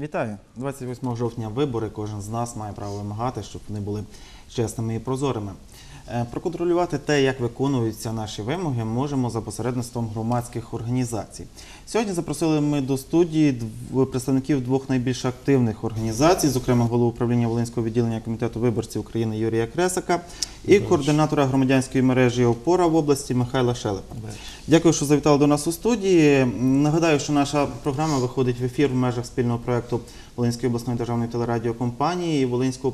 Вітаю! 28 жовтня вибори. Кожен з нас має право вимагати, щоб вони були чесними і прозорими. Е, Проконтролювати те, як виконуються наші вимоги, можемо за посередництвом громадських організацій. Сьогодні запросили ми до студії представників двох найбільш активних організацій, зокрема голову управління Волинського відділення комітету виборців України Юрія Кресака і координатора громадянської мережі Опора в області Михайла Шелепа. Дякую, що завітали до нас у студії. Нагадаю, що наша програма виходить в ефір в межах спільного проекту Волинської обласної державної телерадіокомпанії і Волинського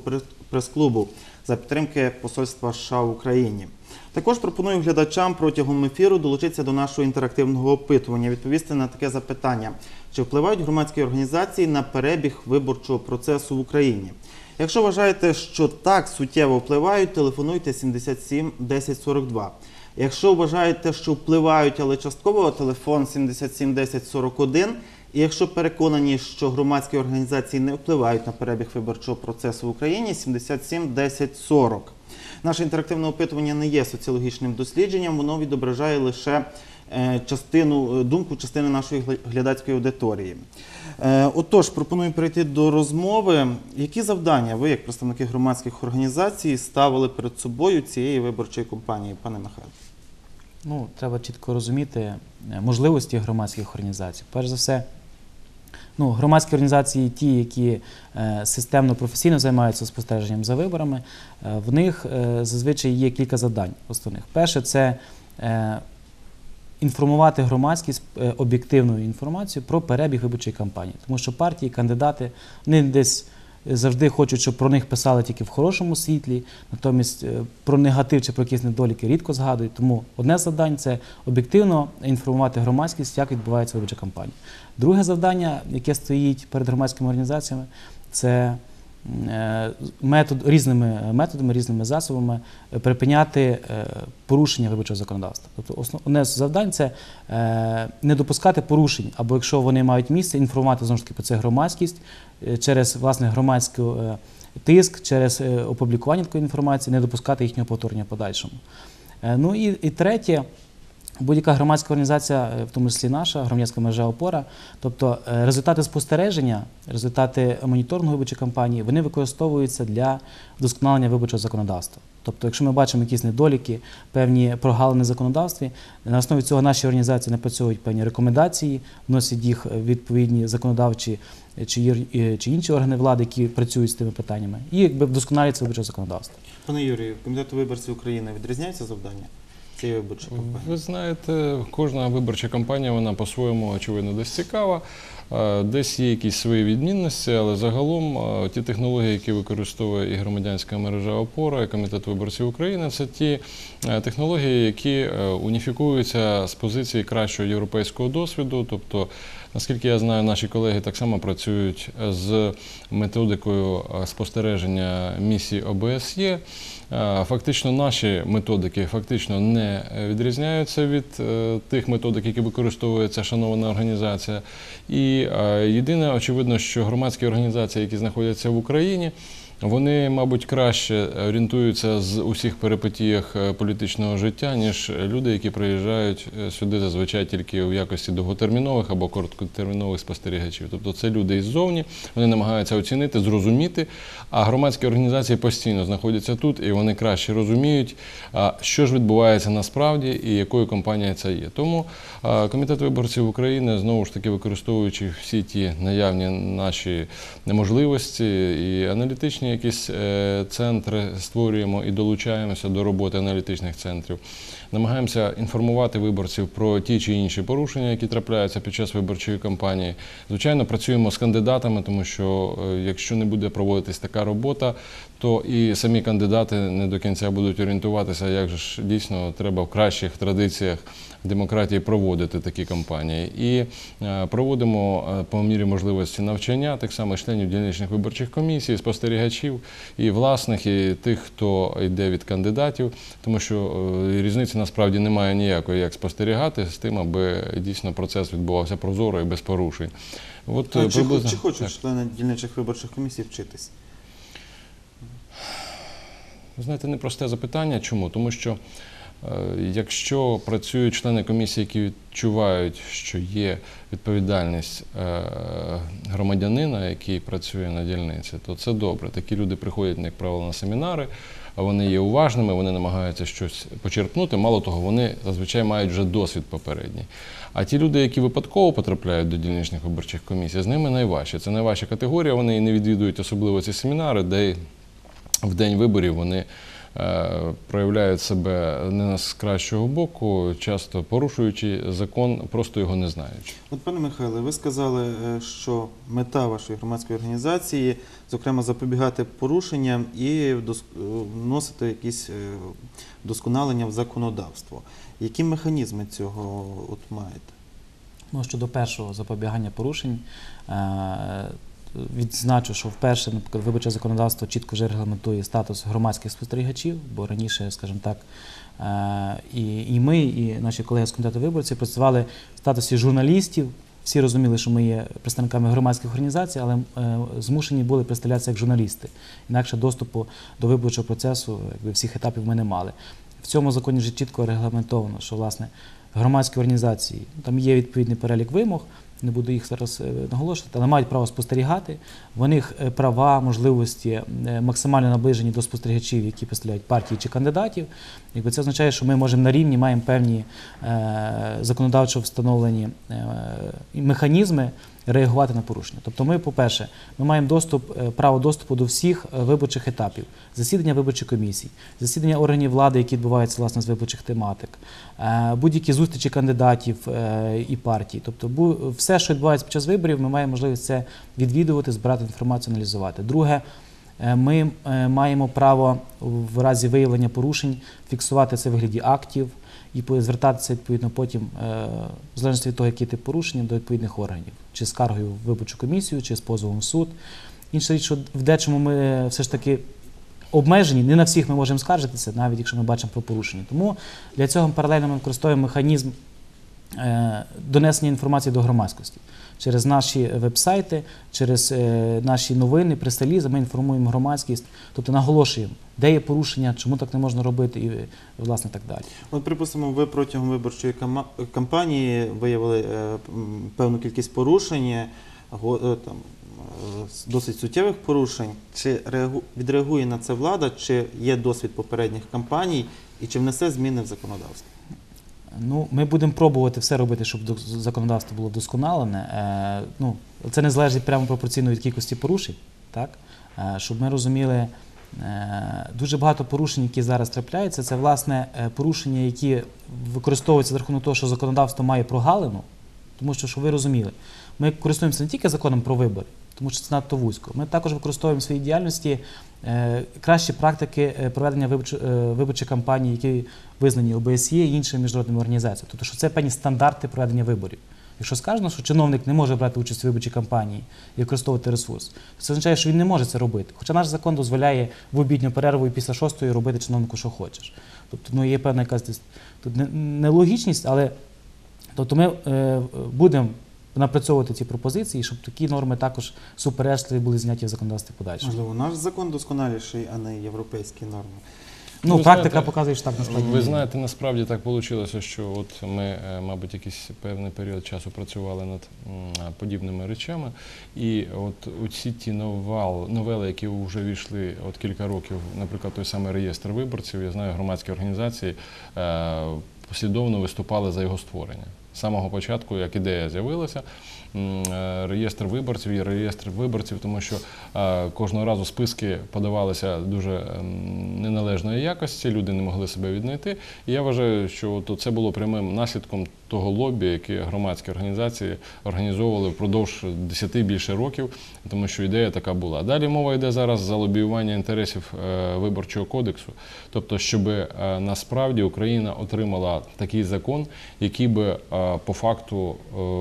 прес-клубу за підтримки Посольства США в Україні. Також пропоную глядачам протягом ефіру долучитися до нашого інтерактивного опитування, відповісти на таке запитання: чи впливають громадські організації на перебіг виборчого процесу в Україні? Якщо вважаєте, що так суттєво впливають, телефонуйте 77 10 42. Якщо вважаєте, що впливають, але частково, телефон 77 10 41. І якщо переконані, що громадські організації не впливають на перебіг виборчого процесу в Україні, 77 10 40. Наше інтерактивне опитування не є соціологічним дослідженням, воно відображає лише е, частину, е, думку частини нашої глядацької аудиторії. Е, Отож, пропоную перейти до розмови. Які завдання ви, як представники громадських організацій, ставили перед собою цієї виборчої кампанії, пане Михайло? Ну, треба чітко розуміти можливості громадських організацій. Перш за все, ну, громадські організації, ті, які е, системно професійно займаються спостереженням за виборами, е, в них е, зазвичай є кілька завдань основних. Перше, це інформувати громадськість об'єктивною інформацією про перебіг виборчої кампанії. Тому що партії, кандидати, вони десь завжди хочуть, щоб про них писали тільки в хорошому світлі, натомість е, про негатив чи про якісь недоліки рідко згадують. Тому одне завдання це об'єктивно інформувати громадськість, як відбувається виборча кампанія. Друге завдання, яке стоїть перед громадськими організаціями, це метод, різними методами, різними засобами е, припиняти е, порушення виборчого законодавства. Тобто основ- одне з завдань це е, не допускати порушень, або якщо вони мають місце, інформувати знову ж таки про це громадськість е, через власне громадський е, тиск, через е, опублікування такої інформації, не допускати їхнього повторення подальшому. Е, Ну і, і третє, будь-яка громадська організація, е, в тому числі наша, громадська мережа опора, тобто е, результати спостереження, результати моніторингу виборчої кампанії, вони використовуються для вдосконалення виборчого законодавства. Тобто, якщо ми бачимо якісь недоліки, певні прогалини в законодавстві, на основі цього наші організації напрацьовують певні рекомендації, вносять їх відповідні законодавчі е, чи, інші органи влади, які працюють з тими питаннями, і якби вдосконалюється виборче законодавство. Пане Юрію, комітету виборців України відрізняються завдання цієї виборчої кампанії? Ви знаєте, кожна виборча кампанія вона по-своєму очевидно десь цікава. Е, Десь є якісь свої відмінності, але загалом е, ті технології, які використовує і громадянська мережа опора, і комітет виборців України, це ті е, технології, які уніфікуються з позиції кращого європейського досвіду. Тобто, наскільки я знаю, наші колеги так само працюють з методикою спостереження місії ОБСЄ. Е, Фактично, наші методики фактично не відрізняються від е, тих методик, які використовує ця шанована організація. І е, єдине, очевидно, що громадські організації, які знаходяться в Україні, вони, мабуть, краще орієнтуються з усіх перипетіях е, політичного життя, ніж люди, які приїжджають е, сюди зазвичай тільки в якості довготермінових або короткотермінових спостерігачів. Тобто це люди іззовні, вони намагаються оцінити, зрозуміти, а громадські організації постійно знаходяться тут і вони краще розуміють, що ж відбувається насправді і якою компанією це є. Тому комітет виборців України знову ж таки використовуючи всі ті наявні наші можливості і аналітичні якісь е, центри створюємо і долучаємося до роботи аналітичних центрів. Намагаємося інформувати виборців про ті чи інші порушення, які трапляються під час виборчої кампанії. Звичайно, працюємо з кандидатами, тому що е, якщо не буде проводитись така робота, то і самі кандидати не до кінця будуть орієнтуватися, як же ж дійсно треба в кращих традиціях демократії проводити такі кампанії. І е, проводимо е, по мірі можливості навчання, так само членів дільничних виборчих комісій, спостерігачів і власних, і тих, хто йде від кандидатів, тому що е, різниці насправді немає ніякої, як спостерігати з тим, аби дійсно процес відбувався прозоро і без порушень. От, А чи, приблизно- чи хочуть так. члени дільничих виборчих комісій вчитись? Ви знаєте, непросте запитання. Чому? Тому що Е, Якщо працюють члени комісії, які відчувають, що є відповідальність е, громадянина, який працює на дільниці, то це добре. Такі люди приходять, як правило, на семінари, а вони є уважними, вони намагаються щось почерпнути. Мало того, вони зазвичай мають вже досвід попередній. А ті люди, які випадково потрапляють до дільничних виборчих комісій, з ними найважче. Це найважча категорія. Вони і не відвідують особливо ці семінари, де в день виборів вони е, проявляють себе не з кращого боку, часто порушуючи закон, просто його не знаючи. От, пане Михайле, ви сказали, е, що мета вашої громадської організації, зокрема, запобігати порушенням і е, вносити якісь вдосконалення в законодавство. Які механізми цього от маєте? Ну, щодо першого запобігання порушень, відзначу, що вперше, наприклад, виборче законодавство чітко вже регламентує статус громадських спостерігачів, бо раніше, скажімо так, е, і, і ми, і наші колеги з комітету виборців працювали в статусі журналістів. Всі розуміли, що ми є представниками громадських організацій, але е, змушені були представлятися як журналісти. Інакше доступу до виборчого процесу якби, всіх етапів ми не мали. В цьому законі вже чітко регламентовано, що власне громадські організації там є відповідний перелік вимог. Не буду їх зараз е, наголошувати, але мають право спостерігати. В них е, права, можливості е, максимально наближені до спостерігачів, які представляють партії чи кандидатів. Якби це означає, що ми можемо на рівні маємо певні законодавчо встановлені механізми реагувати на порушення. Тобто, ми, по-перше, ми маємо доступ, е, право доступу до всіх е, виборчих етапів, засідання виборчих комісій, засідання органів влади, які відбуваються власне з виборчих тематик, е, будь-які зустрічі кандидатів і партій. Тобто, все, що відбувається під час виборів, ми маємо можливість це відвідувати, збирати інформацію, аналізувати. Друге. Ми маємо право в разі виявлення порушень фіксувати це в вигляді актів і звертатися відповідно потім, е, в залежності від того, які ти порушення, до відповідних органів, чи скаргою в виборчу комісію, чи з позовом в суд. Інша річ, що в дечому ми все ж таки обмежені, не на всіх ми можемо скаржитися, навіть якщо ми бачимо про порушення. Тому для цього паралельно ми використовуємо механізм е, донесення інформації до громадськості. Через наші веб-сайти, через е, наші новини, прес-релізи ми інформуємо громадськість, тобто наголошуємо, де є порушення, чому так не можна робити, і власне так далі. От, припустимо, ви протягом виборчої кампанії виявили е, певну кількість порушень, е, е, там, е, досить суттєвих порушень. Чи реагу- відреагує на це влада, чи є досвід попередніх кампаній, і чи внесе зміни в законодавство? Ну, ми будемо пробувати все робити, щоб законодавство було вдосконалене. Е, ну, це не залежить прямо пропорційно від кількості порушень, так? Е, щоб ми розуміли, е, дуже багато порушень, які зараз трапляються, це власне порушення, які використовуються за рахунок того, що законодавство має прогалину, тому що, щоб ви розуміли, ми користуємося не тільки законом про вибори, тому що це надто вузько. Ми також використовуємо в своїй діяльності е, кращі практики е, проведення виборчої, е, виборчих кампаній, які визнані ОБСЄ і іншими міжнародними організаціями. Тобто, що це певні стандарти проведення виборів. Якщо сказано, що чиновник не може брати участь у виборчій кампанії і використовувати ресурс, то це означає, що він не може це робити. Хоча наш закон дозволяє в обідню перерву і після шостої робити чиновнику, що хочеш. Тобто, ну є певна якась тут нелогічність, але тобто ми е, будемо напрацьовувати ці пропозиції, щоб такі норми також суперечливі були зняті в законодавстві подальше. Можливо, наш закон досконаліший, а не європейські норми. Ну, Ви практика знаєте, показує, що так насправді. Ви знаєте, насправді так вийшло, що от ми, е, мабуть, якийсь певний період часу працювали над подібними речами. І от усі ті новал, новели, які вже війшли от кілька років, наприклад, той самий реєстр виборців, я знаю, громадські організації е, послідовно виступали за його створення. З самого початку, як ідея з'явилася, е, реєстр виборців і реєстр виборців, тому що е, кожного разу списки подавалися дуже неналежної якості, люди не могли себе віднайти. І я вважаю, що це було прямим наслідком того лобі, яке громадські організації організовували впродовж 10 більше років, тому що ідея така була. Далі мова йде зараз за лобіювання інтересів е, виборчого кодексу, тобто, щоб е, насправді Україна отримала такий закон, який би е, по факту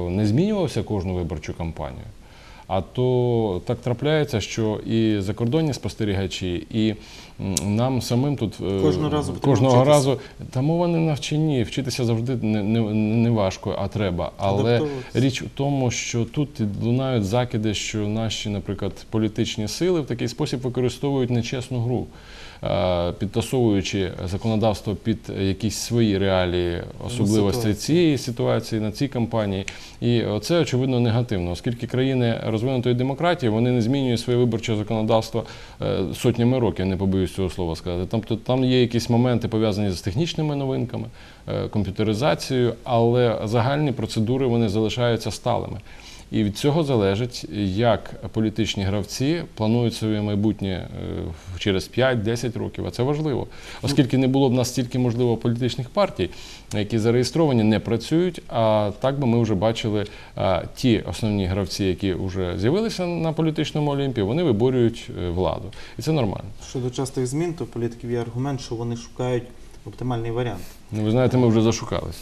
не змінювався кожну виборчу кампанію. А то так трапляється, що і закордонні спостерігачі, і нам самим тут е, Кожного разу кожного разу. Та мова не навчені, вчитися завжди не, не, не важко, а треба. Але річ у тому, що тут лунають закиди, що наші, наприклад, політичні сили в такий спосіб використовують нечесну гру, підтасовуючи законодавство під якісь свої реалії особливості цієї ситуації на цій кампанії. І це очевидно негативно, оскільки країни розвинутої демократії вони не змінюють своє виборче законодавство е, сотнями років, не побоюсь цього слова сказати. Тобто там є якісь моменти пов'язані з технічними новинками, е, комп'ютеризацією, але загальні процедури вони залишаються сталими. І від цього залежить, як політичні гравці планують своє майбутнє е, через 5-10 років. А це важливо, оскільки не було б нас стільки можливо політичних партій, які зареєстровані, не працюють. А так би ми вже бачили а, ті основні гравці, які вже з'явилися на політичному олімпі, вони виборюють е, владу, і це нормально. Щодо частих змін, то політиків є аргумент, що вони шукають оптимальний варіант. Ну, ви знаєте, ми вже зашукались.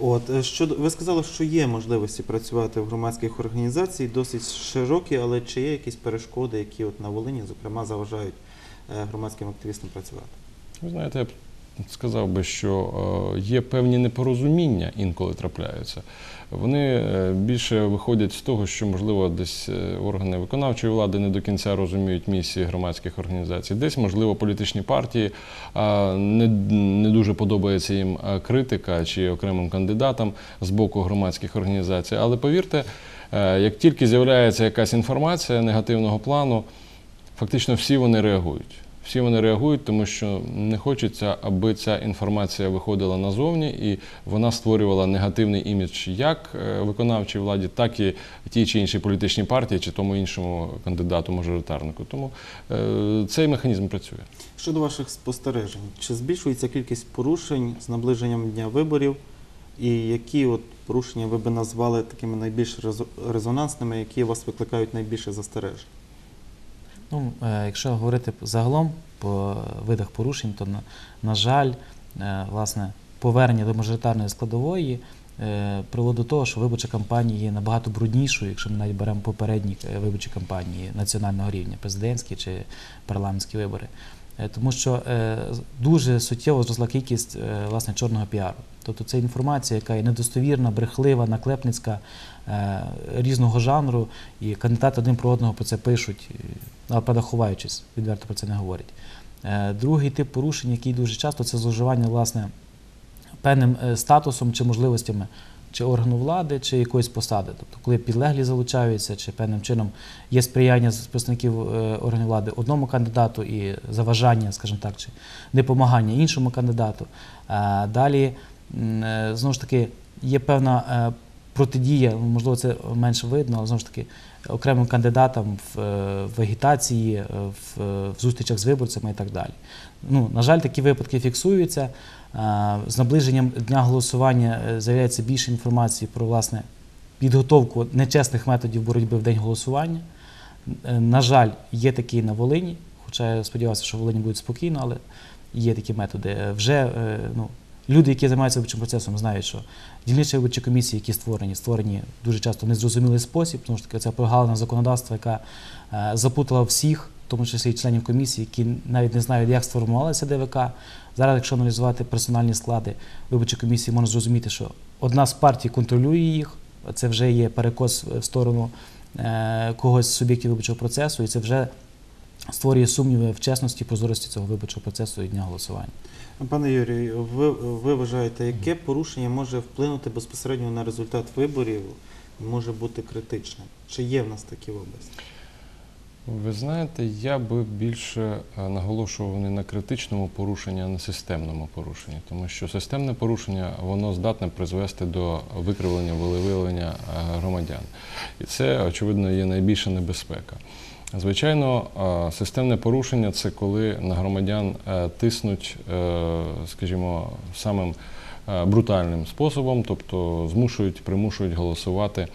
От е, щодо ви сказали, що є можливості працювати в громадських організаціях, досить широкі, але чи є якісь перешкоди, які от на Волині, зокрема, заважають е, громадським активістам працювати? Ви знаєте, сказав би, що е, є певні непорозуміння інколи трапляються. Вони е, більше виходять з того, що, можливо, десь е, органи виконавчої влади не до кінця розуміють місії громадських організацій. Десь, можливо, політичні партії не, дуже подобається їм критика чи окремим кандидатам з боку громадських організацій. Але повірте, як тільки з'являється якась інформація негативного плану, фактично всі вони реагують. Всі вони реагують, тому що не хочеться, аби ця інформація виходила назовні і вона створювала негативний імідж як е, виконавчій владі, так і тій чи іншій політичній партії, чи тому іншому кандидату мажоритарнику. Тому е, цей механізм працює. Щодо ваших спостережень, чи збільшується кількість порушень з наближенням дня виборів, і які от порушення ви би назвали такими найбільш резо- резонансними, які вас викликають найбільше застережень? Ну, е, якщо говорити загалом по видах порушень, то на, на жаль, е, власне, повернення до мажоритарної складової е, привело до того, що виборча кампанія є набагато бруднішою, якщо ми навіть беремо попередні виборчі кампанії національного рівня, президентські чи парламентські вибори. Тому що дуже суттєво зросла кількість власне чорного піару. Тобто це інформація, яка є недостовірна, брехлива, наклепницька, е, різного жанру, і кандидати один про одного про це пишуть, і, але відверто про це не говорять. Е, Другий тип порушень, який дуже часто, це зловживання власне певним е, статусом чи можливостями чи органу влади, чи якоїсь посади. Тобто, коли підлеглі залучаються, чи певним чином є сприяння представників е, органів влади одному кандидату і заважання, скажімо так, чи непомагання іншому кандидату. Е, Далі, е, знову ж таки, є певна е, протидія, можливо, це менше видно, але знову ж таки, окремим кандидатам в, е, в агітації, е, в, е, в зустрічах з виборцями і так далі. Ну, на жаль, такі випадки фіксуються. Е, З наближенням дня голосування е, з'являється більше інформації про власне підготовку нечесних методів боротьби в день голосування. Е, На жаль, є такі на Волині, хоча я сподівався, що в Волині буде спокійно, але є такі методи. Е, Вже е, ну, люди, які займаються виборчим процесом, знають, що дільничі виборчі комісії, які створені, створені дуже часто в незрозумілий спосіб, тому що це прогалина законодавства, яка е, запутала всіх, в тому числі і членів комісії, які навіть не знають, як сформувалася ДВК. Зараз, якщо аналізувати персональні склади виборчої комісії, можна зрозуміти, що одна з партій контролює їх. Це вже є перекос в сторону е, когось з суб'єктів виборчого процесу, і це вже створює сумніви в чесності і прозорості цього виборчого процесу і дня голосування. Пане Юрію, ви, ви вважаєте, яке порушення може вплинути безпосередньо на результат виборів, може бути критичним? Чи є в нас такі області? Ви знаєте, я би більше е, наголошував не на критичному порушенні, а на системному порушенні, тому що системне порушення воно здатне призвести до викривлення волевиявлення е, громадян. І це, очевидно, є найбільша небезпека. Звичайно, е, системне порушення це коли на громадян е, тиснуть, е, скажімо, самим брутальним способом, тобто змушують, примушують голосувати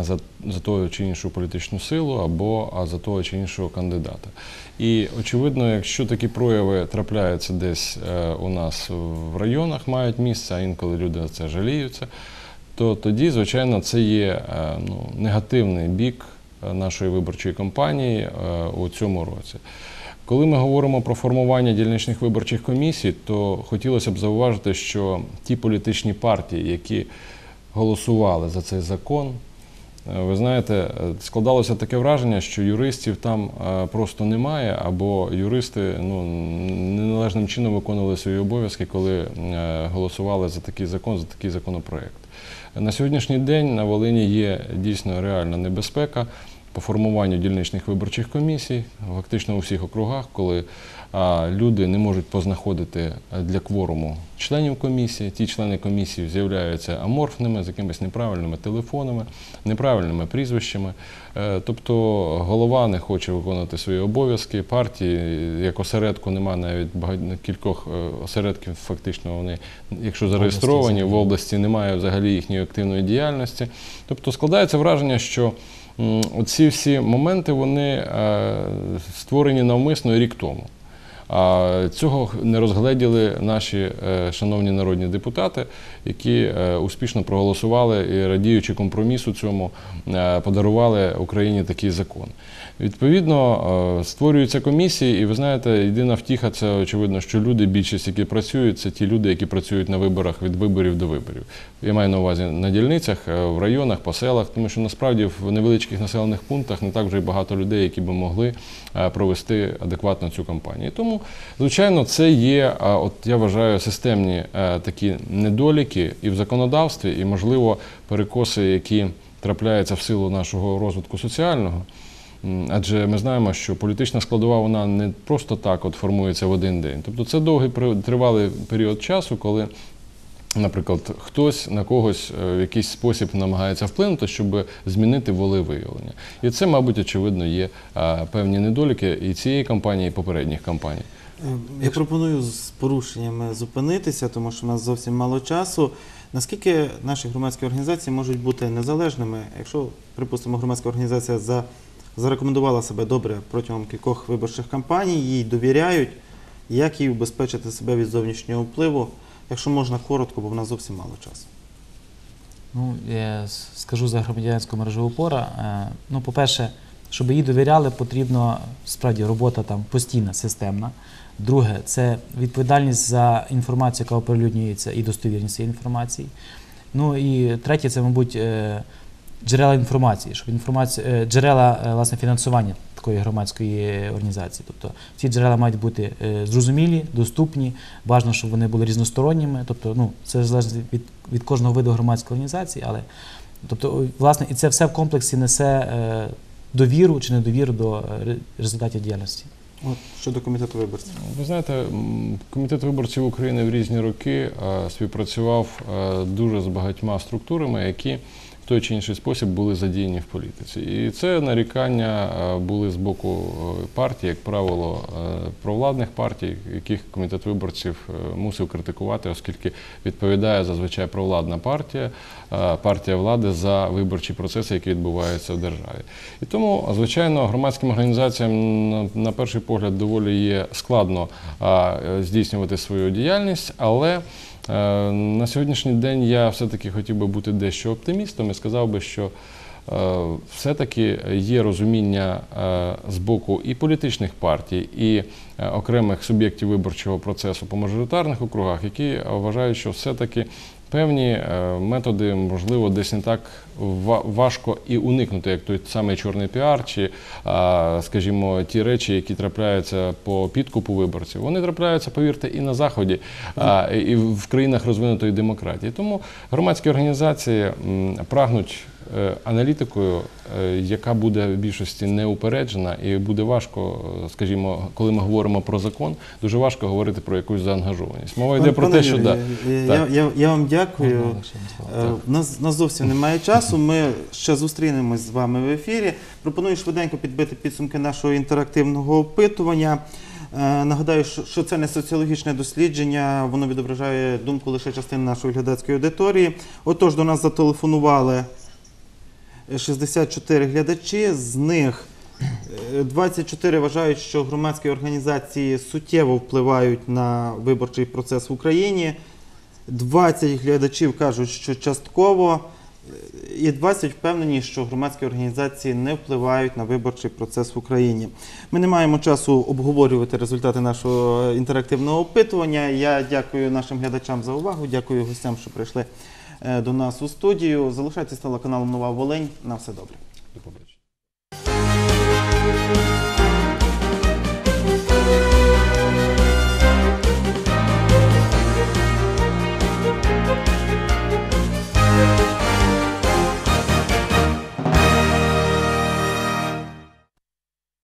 за, за тою чи іншу політичну силу або за того чи іншого кандидата. І очевидно, якщо такі прояви трапляються десь у нас в районах, мають місце, а інколи люди за це жаліються, то тоді, звичайно, це є ну, негативний бік нашої виборчої кампанії е, у цьому році. Коли ми говоримо про формування дільничних виборчих комісій, то хотілося б зауважити, що ті політичні партії, які голосували за цей закон, е, ви знаєте, е, складалося таке враження, що юристів там е, просто немає, або юристи ну, неналежним чином виконували свої обов'язки, коли е, голосували за такий закон, за такий законопроект. На сьогоднішній день на Волині є дійсно реальна небезпека по формуванню дільничних виборчих комісій, фактично у всіх округах, коли люди не можуть познаходити для кворуму членів комісії. Ті члени комісії з'являються аморфними, з якимись неправильними телефонами, неправильними прізвищами. Е, Тобто голова не хоче виконувати свої обов'язки, партії як осередку немає навіть багать- кількох е, осередків, фактично вони, якщо зареєстровані, в області немає взагалі їхньої активної діяльності. Тобто складається враження, що м, ці всі моменти вони е, створені навмисно рік тому. А цього не розгледіли наші е, шановні народні депутати, які е, успішно проголосували і радіючи компромісу цьому, е, подарували Україні такий закон. Відповідно, створюються комісії, і ви знаєте, єдина втіха це очевидно, що люди, більшість, які працюють, це ті люди, які працюють на виборах від виборів до виборів. Я маю на увазі на дільницях, в районах, по селах, тому що насправді в невеличких населених пунктах не так вже й багато людей, які би могли провести адекватно цю кампанію. Тому, звичайно, це є, от я вважаю, системні е, такі недоліки і в законодавстві, і, можливо, перекоси, які трапляються в силу нашого розвитку соціального. Адже ми знаємо, що політична складова вона не просто так от формується в один день. Тобто це довгий тривалий період часу, коли, наприклад, хтось на когось е, в якийсь спосіб намагається вплинути, щоб змінити волевиявлення. І це, мабуть, очевидно, є е, певні недоліки і цієї кампанії, і попередніх кампаній. Е, Я пропоную з порушеннями зупинитися, тому що в нас зовсім мало часу. Наскільки наші громадські організації можуть бути незалежними, якщо, припустимо, громадська організація за, зарекомендувала себе добре протягом кількох виборчих кампаній, їй довіряють, як їй убезпечити себе від зовнішнього впливу, якщо можна коротко, бо в нас зовсім мало часу. Ну, я скажу за громадянську мережу опора. Е, Ну, по-перше, щоб їй довіряли, потрібно справді робота там постійна, системна. Друге, це відповідальність за інформацію, яка оприлюднюється, і достовірність цієї інформації. Ну і третє, це, мабуть, е, джерела інформації, щоб інформація, е, джерела е, власне фінансування такої громадської організації. Тобто ці джерела мають бути е, зрозумілі, доступні, бажано, щоб вони були різносторонніми. Тобто, ну, це залежить від, від кожного виду громадської організації, але тобто, власне, і це все в комплексі несе довіру чи недовіру до результатів діяльності. От щодо комітету виборців. Ви знаєте, комітет виборців України в різні роки співпрацював дуже з багатьма структурами, які той чи інший спосіб були задіяні в політиці. І це нарікання е, були з боку е, партій, як правило, е, провладних партій, яких комітет виборців мусив критикувати, оскільки відповідає зазвичай провладна партія, партія влади за виборчі процеси, які відбуваються в державі. І тому, звичайно, громадським організаціям на, перший погляд доволі є складно здійснювати свою діяльність, але на сьогоднішній день я все-таки хотів би бути дещо оптимістом і сказав би, що е, все-таки є розуміння е, з боку і політичних партій, і е, окремих суб'єктів виборчого процесу по мажоритарних округах, які вважають, що все-таки певні е, методи, можливо, десь не так важко і уникнути, як той самий чорний піар, чи, скажімо, ті речі, які трапляються по підкупу виборців, вони трапляються, повірте, і на заході, і в країнах розвинутої демократії. Тому громадські організації прагнуть. Е, Аналітикою, е, яка буде в більшості неупереджена, і буде важко, е, скажімо, коли ми говоримо про закон, дуже важко говорити про якусь заангажованість. Мова йде Пан- про пане те, що Юрію, да, я, Так. я, я, я вам дякую. В нас, нас зовсім немає часу. Ми ще зустрінемось з вами в ефірі. Пропоную швиденько підбити підсумки нашого інтерактивного опитування. Нагадаю, що що це не соціологічне дослідження, воно відображає думку лише частини нашої глядацької аудиторії. Отож, до нас зателефонували 64 глядачі, з них е, 24 вважають, що громадські організації суттєво впливають на виборчий процес в Україні. 20 глядачів кажуть, що частково, і 20 впевнені, що громадські організації не впливають на виборчий процес в Україні. Ми не маємо часу обговорювати результати нашого інтерактивного опитування. Я дякую нашим глядачам за увагу, дякую гостям, що прийшли е, до нас у студію. Залишайтесь телеканалом Нова Волинь. На все добре.